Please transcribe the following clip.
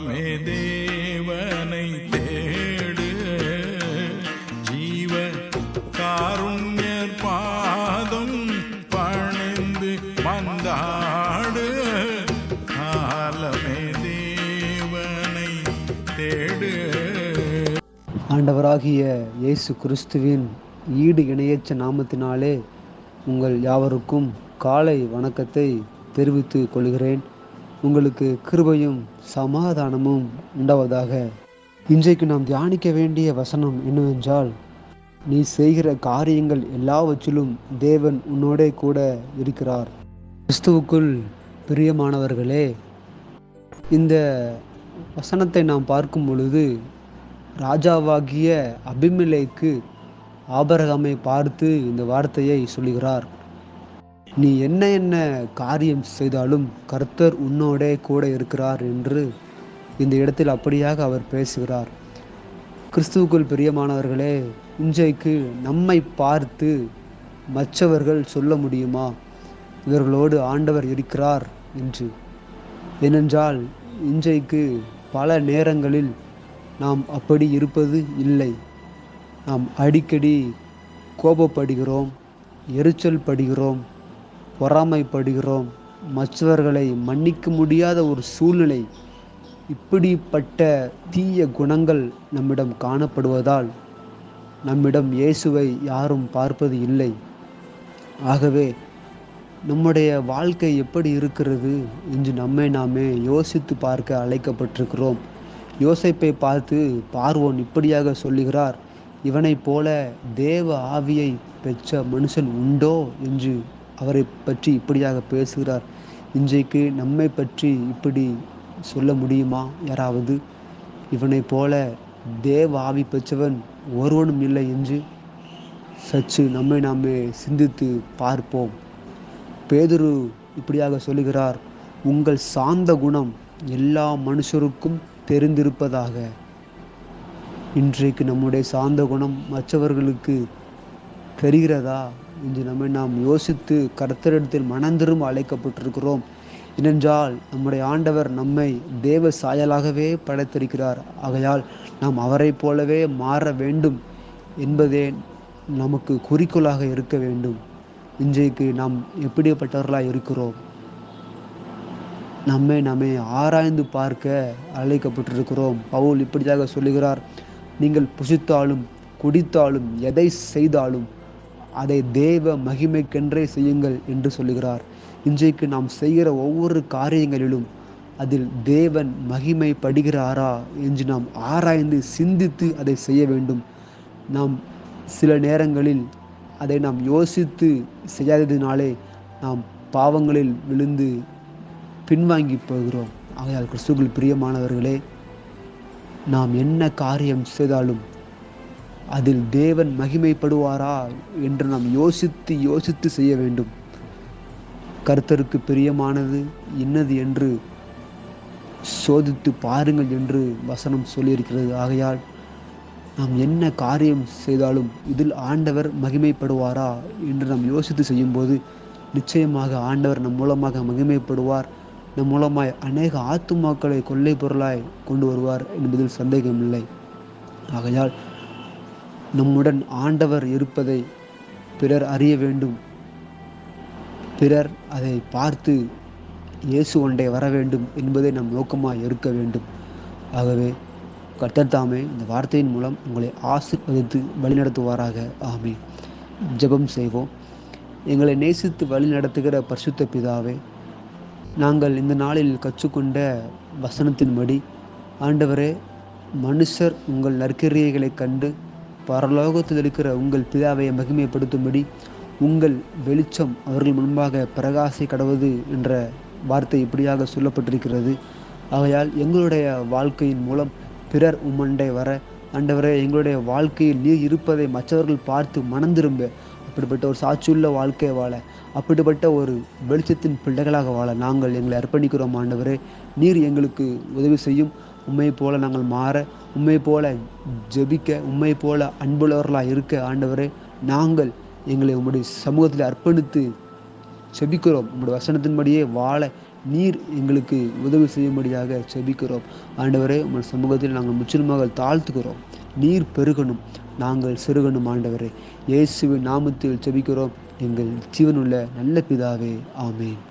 காலமே தேவனை தேடு. ஜீவ காருண்யர் பாதம் பணிந்து வந்தாடு காலமே தேவனை தேடு. ஆண்டவராகிய இயேசு கிறிஸ்துவின் ஈடு இணையற்ற நாமத்தினாலே உங்கள் யாவருக்கும் காலை வணக்கத்தை தெரிவித்துக் கொள்கிறேன். உங்களுக்கு கிருபையும் சமாதானமும் உண்டாவதாக. இன்றைக்கு நாம் தியானிக்க வேண்டிய வசனம் என்னவென்றால் நீ செய்கிற காரியங்கள் எல்லாவற்றிலும் தேவன் உன்னோடே கூட இருக்கிறார். கிறிஸ்துவுக்குள் பிரியமானவர்களே இந்த வசனத்தை நாம் பார்க்கும் பொழுது ராஜாவாகிய அபிமிலைக்கு ஆபரகாமை பார்த்து இந்த வார்த்தையை சொல்கிறார் நீ என்ன என்ன காரியம் செய்தாலும் கர்த்தர் உன்னோடே கூட இருக்கிறார் என்று இந்த இடத்தில் அப்படியாக அவர் பேசுகிறார். கிறிஸ்துவுக்குள் பிரியமானவர்களே இன்றைக்கு நம்மை பார்த்து மற்றவர்கள் சொல்ல முடியுமா? இவர்களோடு ஆண்டவர் இருக்கிறார் என்று. ஏனென்றால் இன்றைக்கு பல நேரங்களில் நாம் அப்படி இருப்பது இல்லை. நாம் அடிக்கடி கோபப்படுகிறோம் எரிச்சல் படுகிறோம் பொறாமைப்படுகிறோம். மற்றவர்களை மன்னிக்க முடியாத ஒரு சூழ்நிலை இப்படிப்பட்ட தீய குணங்கள் நம்மிடம் காணப்படுவதால் நம்மிடம் இயேசுவை யாரும் பார்ப்பது இல்லை. ஆகவே நம்முடைய வாழ்க்கை எப்படி இருக்கிறது என்று நம்மை நாமே யோசித்து பார்க்க அழைக்கப்பட்டிருக்கிறோம். யோசிப்பை பார்த்து பார்வோன் இப்படியாக சொல்லுகிறார் இவனைப் போல தேவ ஆவியை பெற்ற மனுஷன் உண்டோ? என்று அவரை பற்றி இப்படியாக பேசுகிறார். இன்றைக்கு நம்மை பற்றி இப்படி சொல்ல முடியுமா? யாராவது? இவனைப் போல தேவ ஆவி பெற்றவன் ஒருவனும் இல்லை என்று சற்று நம்மை நாமே சிந்தித்து பார்ப்போம். பேதுரு இப்படியாக சொல்லுகிறார் உங்கள் சாந்த குணம் எல்லா மனுஷருக்கும் தெரிந்திருப்பதாக. இன்றைக்கு நம்முடைய சாந்த குணம் மற்றவர்களுக்கு தெரிகிறதா? என்று நம்மை நாம் யோசித்து கர்த்தரிடத்தில் மனந்திரும் அழைக்கப்பட்டிருக்கிறோம். ஏனென்றால் நம்முடைய ஆண்டவர் நம்மை தேவ சாயலாகவே படைத்திருக்கிறார். ஆகையால் நாம் அவரைப் போலவே மாற வேண்டும் என்பதே நமக்கு குறிக்கோளாக இருக்க வேண்டும். இன்றைக்கு நாம் எப்படிப்பட்டவர்களாக இருக்கிறோம்? நம்மை நம்மை ஆராய்ந்து பார்க்க அழைக்கப்பட்டிருக்கிறோம். பவுல் இப்படியாக சொல்லுகிறார் நீங்கள் புசித்தாலும் குடித்தாலும் எதை செய்தாலும் அதை தேவ மகிமைக்கென்றே செய்யுங்கள் என்று சொல்லுகிறார். இன்றைக்கு நாம் செய்கிற ஒவ்வொரு காரியங்களிலும் அதில் தேவன் மகிமைப்படுகிறாரா என்று நாம் ஆராய்ந்து சிந்தித்து அதை செய்ய வேண்டும். நாம் சில நேரங்களில் அதை நாம் யோசித்து செய்யாததினாலே நாம் பாவங்களில் விழுந்து பின்வாங்கி போகிறோம். ஆகையால் கிறிஸ்துவில் பிரியமானவர்களே நாம் என்ன காரியம் செய்தாலும் அதில் தேவன் மகிமைப்படுவாரா என்று நாம் யோசித்து யோசித்து செய்ய வேண்டும். கர்த்தருக்கு பிரியமானது இன்னது என்று சோதித்து பாருங்கள் என்று வசனம் சொல்லியிருக்கிறது. ஆகையால் நாம் என்ன காரியம் செய்தாலும் இதில் ஆண்டவர் மகிமைப்படுவாரா என்று நாம் யோசித்து செய்யும்போது நிச்சயமாக ஆண்டவர் நம் மூலமாக மகிமைப்படுவார். நம் மூலமாய் அநேக ஆத்துமாக்களை கொள்ளை பொருளாய் கொண்டு வருவார் என்பதில் சந்தேகமில்லை. ஆகையால் நம்முடன் ஆண்டவர் இருப்பதை பிறர் அறிய வேண்டும். பிறர் அதை பார்த்து இயேசு ஒன்றை வர வேண்டும் என்பதை நம் நோக்கமாக இருக்க வேண்டும். ஆகவே கர்த்தத்தாமே இந்த வார்த்தையின் மூலம் உங்களை ஆசீர்வதித்து வழிநடத்துவாராக. ஆமே ஜெபம் செய்வோம். எங்களை நேசித்து வழி நடத்துகிற பரிசுத்த பிதாவே நாங்கள் இந்த நாளில் கற்றுக்கொண்ட வசனத்தின்படி ஆண்டவரே மனுஷர் உங்கள் நற்கிரியைகளை கண்டு பரலோகத்தில் இருக்கிற உங்கள் பிதாவை மகிமைப்படுத்தும்படி உங்கள் வெளிச்சம் அவர்கள் முன்பாக பிரகாசி கடவுது என்ற வார்த்தை இப்படியாக சொல்லப்பட்டிருக்கிறது. ஆகையால் எங்களுடைய வாழ்க்கையின் மூலம் பிறர் உம்மண்டை வர ஆண்டவரே எங்களுடைய வாழ்க்கையில் நீர் இருப்பதை மற்றவர்கள் பார்த்து மணந்திரும்ப அப்படிப்பட்ட ஒரு சாட்சியுள்ள வாழ்க்கையை வாழ அப்படிப்பட்ட ஒரு வெளிச்சத்தின் பிள்ளைகளாக வாழ நாங்கள் எங்களை அர்ப்பணிக்கிறோம் ஆண்டவரே. நீர் எங்களுக்கு உதவி செய்யும். உண்மை போல நாங்கள் மாற உண்மை போல ஜெபிக்க உண்மை போல அன்புள்ளவர்களாக இருக்க ஆண்டவரே நாங்கள் எங்களை உம்முடைய சமூகத்தில் அர்ப்பணித்து செபிக்கிறோம் உங்களுடைய வசனத்தின்படியே வாழ நீர் எங்களுக்கு உதவி செய்யும்படியாக செபிக்கிறோம் ஆண்டவரே உங்கள் சமூகத்தில் நாங்கள் முற்றிலுமாக தாழ்த்துக்கிறோம் நீர் பெருகணும் நாங்கள் சிறுகணும் ஆண்டவரே. இயேசுவின் நாமத்தில் செபிக்கிறோம் எங்கள் ஜீவனுள்ள நல்ல பிதாவே ஆமேன்.